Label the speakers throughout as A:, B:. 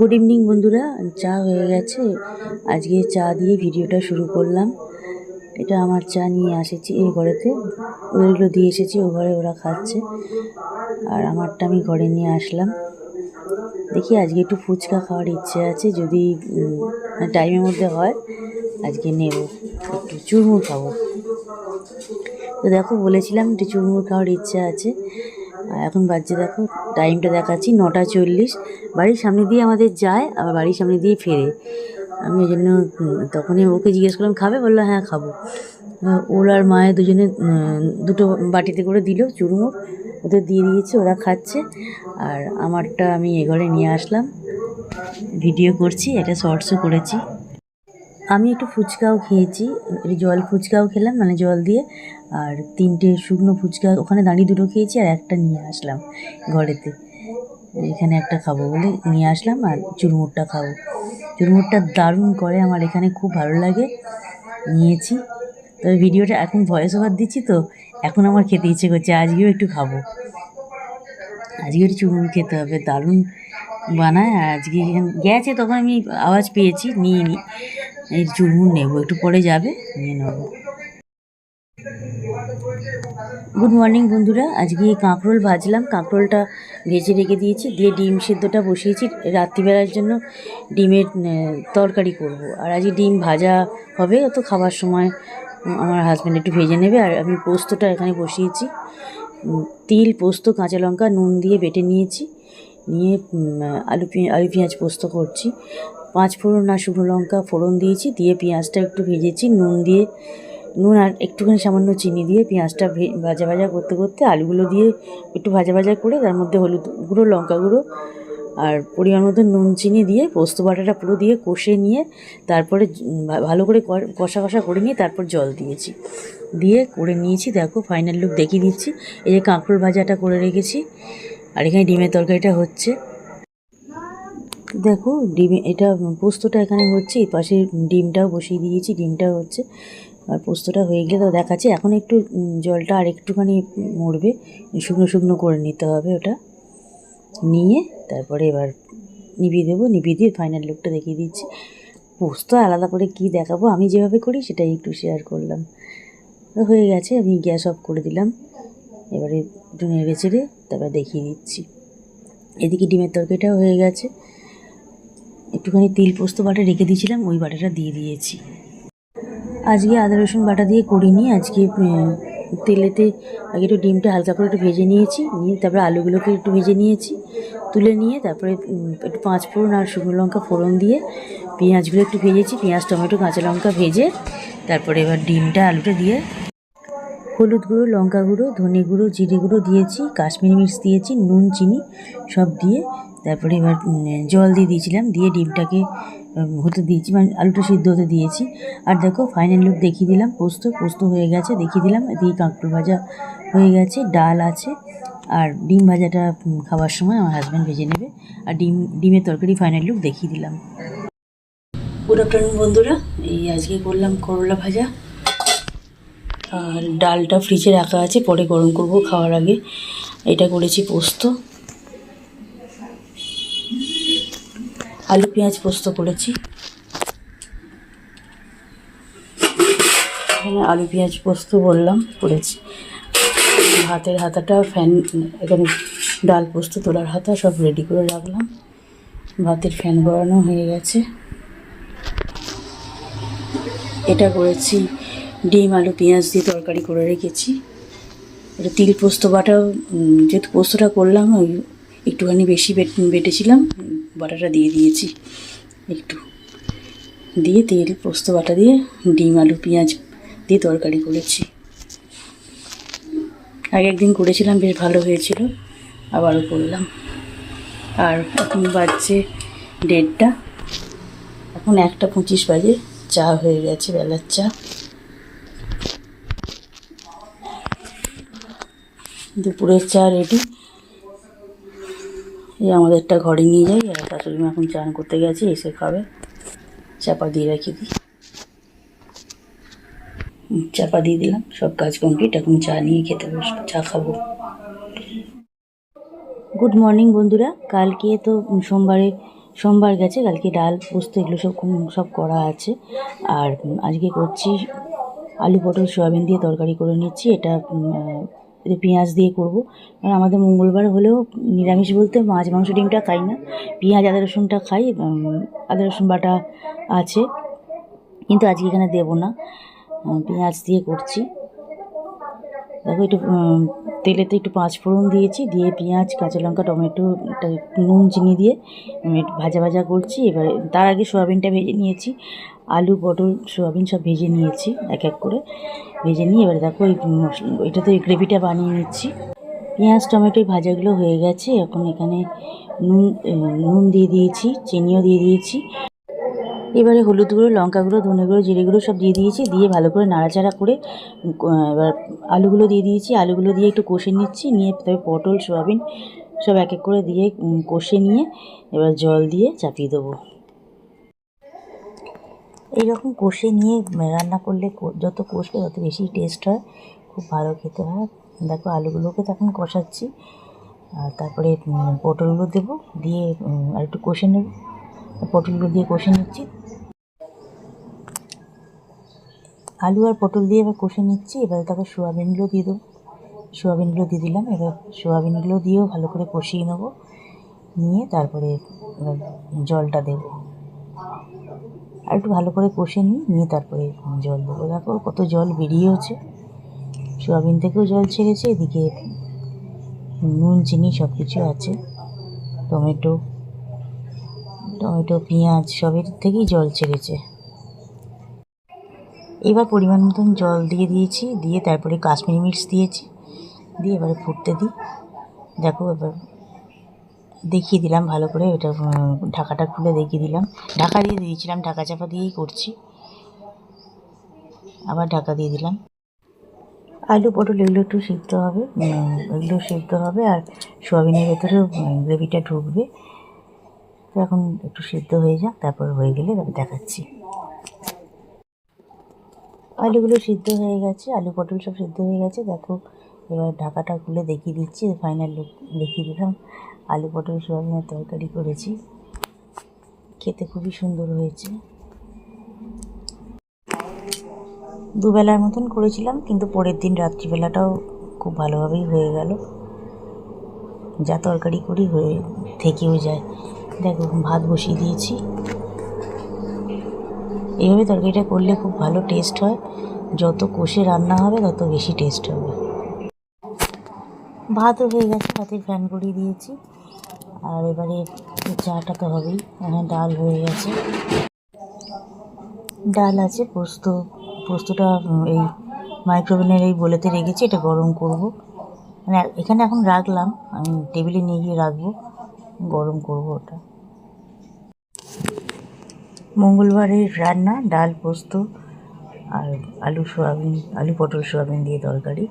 A: Good evening বন্ধুরা। চা হয়ে গেছে। আজকে চা দিয়ে ভিডিওটা শুরু করলাম। এটা আমার চা নিয়ে এসেছি এই ঘরেতে। ওইগুলো দিয়ে এসেছি, ও ঘরে ওরা খাচ্ছে। আর আমারটা আমি ঘরে নিয়ে আসলাম। দেখি, আজকে একটু ফুচকা খাওয়ার ইচ্ছে আছে। যদি টাইমের মধ্যে হয়, আজকে নেব। একটু চুরমুর খাব। তো দেখো, বলেছিলাম একটু চুরমুর খাওয়ার ইচ্ছে আছে। আর এখন বাজছে দেখো টাইমটা দেখাচ্ছি নটা চল্লিশ। বাড়ির সামনে দিয়ে আমাদের যায়, আবার বাড়ির সামনে দিয়ে ফেরে। আমি ওই জন্য তখনই ওকে জিজ্ঞেস করলাম, খাবে? বলল হ্যাঁ খাব। ওর আর মায়ের দুজনে দুটো বাটিতে করে দিল চুরমুর। ওদের দিয়ে দিয়েছে, ওরা খাচ্ছে। আর আমারটা আমি এ ঘরে নিয়ে আসলাম। ভিডিও করছি, এটা শর্টসও করেছি। আমি একটু ফুচকাও খেয়েছি জল ফুচকাও খেলাম মানে জল দিয়ে, আর তিনটে শুকনো ফুচকা, ওখানে দাঁড়িয়ে দুটো খেয়েছি আর একটা নিয়ে আসলাম ঘরেতে। এখানে একটা খাব বলে নিয়ে আসলাম আর চুরমুরটা খাব। চুরমুরটা দারুণ করে, আমার এখানে খুব ভালো লাগে, নিয়েছি। তবে ভিডিওটা এখন ভয়েস ওভার দিচ্ছি তো, এখন আমার খেতে ইচ্ছে করছে, আজকেও একটু খাব। আজকে একটু চুরমুর খেতে হবে, দারুণ বানায়, আর আজকে গেছে তখন আমি আওয়াজ পেয়েছি নিয়ে নিই এই চুরমুর নেব, একটু পরে যাবে, নিয়ে নেব। গুড মর্নিং বন্ধুরা। আজকে কাঁকরোল ভাজলাম। কাঁকরোলটা ভেজে রেখে দিয়েছি, দিয়ে ডিম সেদ্ধটা বসিয়েছি। রাত্রিবেলার জন্য ডিমের তরকারি করব। আর আজকে ডিম ভাজা হবে তো খাবার সময় আমার হাজব্যান্ড একটু ভেজে নেবে। আর আমি পোস্তটা এখানে বসিয়েছি। তিল, পোস্ত, কাঁচা লঙ্কা, নুন দিয়ে বেটে নিয়েছি। নিয়ে আলু আলু পেঁয়াজ পোস্ত করছি। পাঁচ ফোড়ন আর শুকনো লঙ্কা ফোড়ন দিয়েছি, দিয়ে পেঁয়াজটা একটু ভেজেছি, নুন দিয়ে, নুন আর একটুখানি সামান্য চিনি দিয়ে পেঁয়াজটা ভাজা ভাজা করতে করতে আলুগুলো দিয়ে একটু ভাজা ভাজা করে তার মধ্যে হলুদ গুঁড়ো, লঙ্কা গুঁড়ো আর পরিমাণ মতো নুন চিনি দিয়ে পোস্ত বাটাটা পুরো দিয়ে কষে নিয়ে তারপরে ভালো করে কষা কষা করে নিয়ে তারপর জল দিয়েছি। দিয়ে করে নিয়েছি, দেখো ফাইনাল লুক দেখিয়ে দিচ্ছি। এই যে কাঁকরোল ভাজাটা করে রেখেছি, আর এখানে ডিমের তরকারিটা হচ্ছে। দেখো, ডিম, এটা পোস্তটা এখানে হচ্ছে, এই পাশে ডিমটাও বসিয়ে দিয়েছি ডিমটাও হচ্ছে, আর পোস্তটা হয়ে গেলে তো দেখাচ্ছি, এখন একটু জলটা আর একটুখানি মরবে, শুকনো শুকনো করে নিতে হবে ওটা, নিয়ে তারপরে এবার নিভিয়ে দেবো, নিভিয়ে দিয়ে ফাইনাল লুকটা দেখিয়ে দিচ্ছি, পোস্ত আলাদা করে কি দেখাবো, আমি যেভাবে করি সেটাই একটু শেয়ার করলাম হয়ে গেছে, আমি গ্যাস অফ করে দিলাম, এবারে একটু নেড়ে চেড়ে তারপর দেখিয়ে দিচ্ছি, এদিকে ডিমের তরকারিটাও হয়ে গেছে একটুখানি তিল পোস্ত বাটা রেখে দিয়েছিলাম, ওই বাটাটা দিয়ে দিয়েছি। আজকে আদা, রসুন বাটা দিয়ে করিনি, আজকে তেলেতে আগে একটু ডিমটা হালকা করে একটু ভেজে নিয়েছি, নিয়ে তারপরে আলুগুলোকে একটু ভেজে নিয়েছি, তুলে নিয়ে তারপরে একটু পাঁচ ফোড়ন আর শুকনো লঙ্কা ফোড়ন দিয়ে পেঁয়াজগুলো একটু ভেজেছি, পেঁয়াজ, টমেটো, কাঁচা লঙ্কা ভেজে তারপরে এবার ডিমটা, আলুটা দিয়ে হলুদ গুঁড়ো, লঙ্কা গুঁড়ো, ধনে গুঁড়ো, জিরে গুঁড়ো দিয়েছি, কাশ্মীরি মিক্স দিয়েছি, নুন, চিনি সব দিয়ে তারপরে এবার জল দিয়ে দিয়েছিলাম, দিয়ে ডিমটাকে হতে দিয়েছি মানে আলুটা সিদ্ধ হতে দিয়েছি। আর দেখো ফাইনাল লুক দেখিয়ে দিলাম, পোস্ত পোস্ত হয়ে গেছে, দেখিয়ে দিলাম, এদিকে কাঁকড় ভাজা হয়ে গেছে, ডাল আছে। আর ডিম ভাজাটা খাওয়ার সময় আমার হাজব্যান্ড ভেজে নেবে। আর ডিম, ডিমের তরকারি ফাইনাল লুক দেখিয়ে দিলাম। গুড আফটারনুন বন্ধুরা। এই আজকে করলাম করলা ভাজা। আর ডালটা ফ্রিজে রাখা আছে, পরে গরম করব খাওয়ার আগে। এটা করেছি পোস্ত। আলু পেঁয়াজ পোস্ত করেছি। এখানে আলু পেঁয়াজ পোস্ত বললাম, করেছি। হাতের হাতাটা ফ্যান, এখানে ডাল পোস্ত তোলার হাতা সব রেডি করে রাখলাম। ভাতের ফ্যান গড়ানো হয়ে গেছে। এটা করেছি, ডিম, আলু, পেঁয়াজ দিয়ে তরকারি করে রেখেছি। এটা তিল পোস্ত বাটাও যেহেতু পোস্তটা করলাম, ওই একটুখানি বেশি বেটেছিলাম বাটাটা দিয়ে দিয়েছি। একটু। দিয়ে তেল, পোস্ত বাটা দিয়ে, ডিম, আলু, পেঁয়াজ দিয়ে তরকারি করেছি। আগে একদিন করেছিলাম, বেশ ভালো হয়েছিল। আবারও করলাম। আর এখন বাজছে দেড়টা। এখন একটা পঁচিশ বাজে, চা হয়ে গেছে, বেলার চা। দুপুরের চা রেডি। এই আমাদেরটা ঘরে নিয়ে যাই, আর শাশুড়ি মা এখন চান করতে গেছে, এসে খাবে। চাপা দিয়ে রেখে দিই। চাপা দিয়ে দিলাম, সব কাজ কমপ্লিট এখন চা নিয়ে খেতে বসবো, চা খাব। গুড মর্নিং বন্ধুরা, কালকে তো সোমবারে, সোমবার গেছে, কালকে ডাল, পোস্ত, এগুলো সব সব করা আছে। আর আজকে করছি আলু পটল, সয়াবিন দিয়ে তরকারি করে নিচ্ছি, এটা এটা পেঁয়াজ দিয়ে করব। কারণ আমাদের মঙ্গলবার হলেও নিরামিষ বলতে মাছ, মাংস ডিমটা খাই না। পেঁয়াজ, আদা, রসুনটা খাই আদা, রসুন বাটা আছে। কিন্তু আজকে এখানে দেবো না। পেঁয়াজ দিয়ে করছি। দেখো একটু তেলেতে একটু পাঁচ ফোড়ন দিয়েছি, দিয়ে পেঁয়াজ, কাঁচা লঙ্কা, টমেটো একটা নুন, চিনি দিয়ে ভাজা ভাজা করছি। এবারে তার আগে সোয়াবিনটা ভেজে নিয়েছি, আলু, পটল, সোয়াবিন সব ভেজে নিয়েছি এক এক করে। ভেজে নিয়ে এবারে দেখো মশলা এটাতে এই গ্রেভিটা বানিয়ে নিচ্ছি। পেঁয়াজ টমেটো ভাজাগুলো হয়ে গেছে, এখন এখানে নুন নুন দিয়ে দিয়েছি, চিনিও দিয়ে দিয়েছি। এবারে হলুদ গুঁড়ো, লঙ্কা গুঁড়ো, ধনে গুঁড়ো, জিরে গুঁড়ো সব দিয়ে দিয়েছি। দিয়ে ভালো করে নাড়াচাড়া করে এবার আলুগুলো দিয়ে দিয়েছি। আলুগুলো দিয়ে একটু কষে নিচ্ছি। নিয়ে তবে পটল, সোয়াবিন সব এক এক করে দিয়ে কষে নিয়ে এবার জল দিয়ে চাপিয়ে দেবো। এইরকম কষে নিয়ে রান্না করলে যত কষবে তত বেশি টেস্ট হয়। খুব ভালো খেতে হয়। দেখো আলুগুলোকে তখন কষাচ্ছি। আর তারপরে পটলগুলো দেবো। দিয়ে আর একটু কষে নেব। পটলগুলো দিয়ে কষে নিচ্ছি। আলু আর পটল দিয়ে এবার কষে নিচ্ছি, এবার তারপর সোয়াবিনগুলো দিয়ে দেবো। সোয়াবিনগুলো দিয়ে দিলাম, এবার সোয়াবিনগুলো দিয়েও ভালো করে কষিয়ে নেব। নিয়ে তারপরে জলটা দেবো। আর একটু ভালো করে কষে নিই নিয়ে তারপরে জল দেবো। দেখো কত জল বেরিয়েওছে। সোয়াবিন থেকেও জল ছেড়েছে, এদিকে নুন, চিনি সব কিছু আছে। টমেটো টমেটো, পেঁয়াজ সবের থেকেই জল ছেড়েছে। এবার পরিমাণ মতন জল দিয়ে দিয়েছি, দিয়ে তারপরে কাশ্মীরি মির্চ দিয়েছি, দিয়ে এবারে ফুটতে দিই। দেখো এবার দেখিয়ে দিলাম ভালো করে, এটা ঢাকাটা খুলে দেখিয়ে দিলাম। ঢাকা দিয়ে দিয়েছিলাম, ঢাকা চাপা দিয়েই করছি। আবার ঢাকা দিয়ে দিলাম। আলু পটল এগুলো একটু সিদ্ধ হবে এগুলো সিদ্ধ হবে আর সোয়াবিনের ভেতরেও গ্রেভিটা ঢুকবে। তো এখন একটু সিদ্ধ হয়ে যাক, তারপর হয়ে গেলে দেখাচ্ছি। আলুগুলো সিদ্ধ হয়ে গেছে, আলু পটল সব সিদ্ধ হয়ে গেছে, দেখো। এবার ঢাকাটা খুলে দেখিয়ে দিচ্ছি ফাইনাল লুক দেখিয়ে দিলাম। আলু পটল সোয়াবিনের তরকারি করেছি। খেতে খুবই সুন্দর হয়েছে। দুবেলার মতন করেছিলাম, কিন্তু পরের দিন রাত্রিবেলাটাও খুব ভালোভাবেই হয়ে গেল। যা তরকারি করি হয়ে, থেকেও যায়। দেখো, ভাত বসিয়ে দিয়েছি। এইভাবে তরকারিটা করলে খুব ভালো টেস্ট হয়। যত কষে রান্না হবে, তত বেশি টেস্ট হবে। ভাতও হয়ে গেছে, ভাতের ফ্যান করিয়ে দিয়েছি। আর এবারে চাটা তো হবেই, এখানে ডাল হয়ে গেছে। ডাল আছে, পোস্ত, পোস্তটা এই মাইক্রোওভেনের এই বলেতে রেখেছি, এটা গরম করব। মানে এখানে এখন রাখলাম, আমি টেবিলে নিয়ে গিয়ে রাখব, গরম করব ওটা। মঙ্গলবারের রান্না ডাল পোস্ত আর আলু সোয়াবিন আলু পটল সোয়াবিন দিয়ে তরকারি।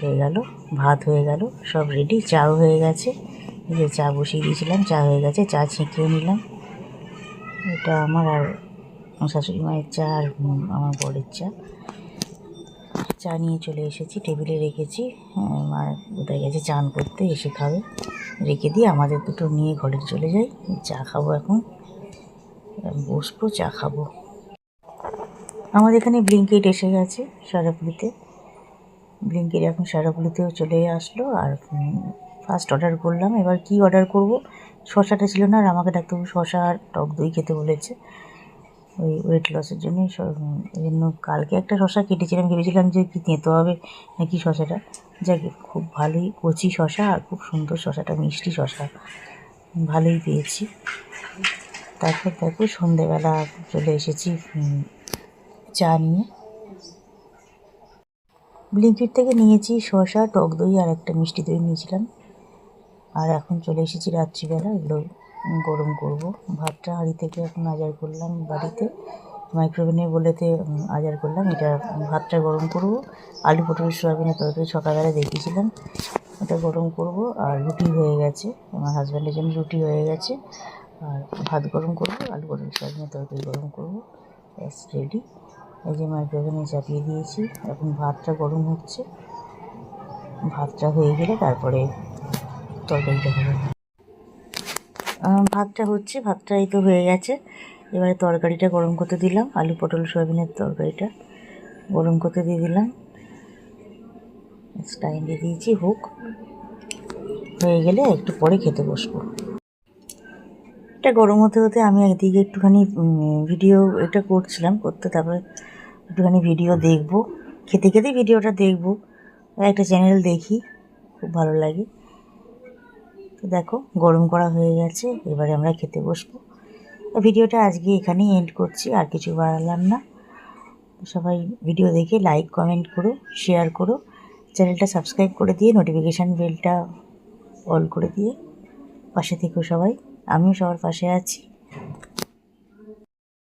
A: হয়ে গেল। ভাত হয়ে গেল। সব রেডি চাও হয়ে গেছে। যে চা বসিয়ে দিয়েছিলাম। চা হয়ে গেছে। চা ছেঁকেও নিলাম। এটা আমার আর শাশুড়ি মায়ের চা আর আমার বরের চা। চা নিয়ে চলে এসেছি। টেবিলে রেখেছি। হ্যাঁ, মা কোথায় গেছে? চান করতে এসে খাবে। রেখে দিয়ে আমাদের দুটো নিয়ে ঘরে চলে যাই। চা খাব এখন। বসবো, চা খাব। আমাদের এখানে ব্লিঙ্কেট এসে গেছে সারাপুলিতে ব্লিঙ্কেট এখন সারাপুলিতেও চলে আসলো আর ফার্স্ট অর্ডার করলাম। এবার কি অর্ডার করব? শশাটা ছিল না আর আমাকে ডাক্তারবাবু শশা আর টক দই খেতে বলেছে। ওই ওয়েট লসের জন্য এই জন্য কালকে একটা শশা কেটেছিলাম, ভেবেছিলাম যে কি তেঁতো হবে নাকি শশাটা। যাক, খুব ভালোই কচি শশা আর খুব সুন্দর শশাটা, মিষ্টি শশা। ভালোই পেয়েছি। তারপর দেখো সন্ধেবেলা চলে এসেছি চা নিয়ে। ব্লিঙ্কিট থেকে নিয়েছি শসা, টক দই আর একটা মিষ্টি দই নিয়েছিলাম। আর এখন চলে এসেছি রাত্রিবেলা, এগুলো গরম করব। ভাতটা হাঁড়ি থেকে এখন আজার করলাম বাড়িতে। মাইক্রোওভেনে বলেতে আজার করলাম। এটা ভাতটা গরম করব। আলু পটল, সোয়াবিনের তরকারি সকালবেলা দেখিয়েছিলাম। ওটা গরম করব। আর রুটি হয়ে গেছে। আমার হাজব্যান্ডের জন্য রুটি হয়ে গেছে। আর ভাত গরম করব, আলু পটল সোয়াবিনের তরকারি গরম করব, ব্যাস রেডি এই যে মাইক্রোওভেনে চাপিয়ে দিয়েছি, এখন ভাতটা গরম হচ্ছে। ভাতটা হয়ে গেলে তারপরে তরকারিটা হবে ভাতটা হচ্ছে ভাতটা এই তো হয়ে গেছে। এবারে তরকারিটা গরম করতে দিলাম, আলু পটল, সয়াবিনের তরকারিটা গরম করতে দিয়ে দিলাম। টাইম দিয়ে দিয়েছি, হোক। হয়ে গেলে একটু পরে খেতে বসবো। এটা গরম হতে হতে আমি একদিকে একটুখানি ভিডিও এটা করছিলাম করতে, তারপরে একটুখানি ভিডিও দেখব। খেতে খেতে ভিডিওটা দেখব। একটা চ্যানেল দেখি, খুব ভালো লাগে। তো দেখো, গরম করা হয়ে গেছে, এবারে আমরা খেতে বসবো। ভিডিওটা আজকে এখানেই এন্ড করছি, আর কিছু বাড়ালাম না। সবাই ভিডিও দেখে লাইক কমেন্ট করো শেয়ার করো। চ্যানেলটা সাবস্ক্রাইব করে দিয়ে নোটিফিকেশান বেলটা অল করে দিয়ে পাশে থেকো সবাই। আমিও সবার পাশে আছি।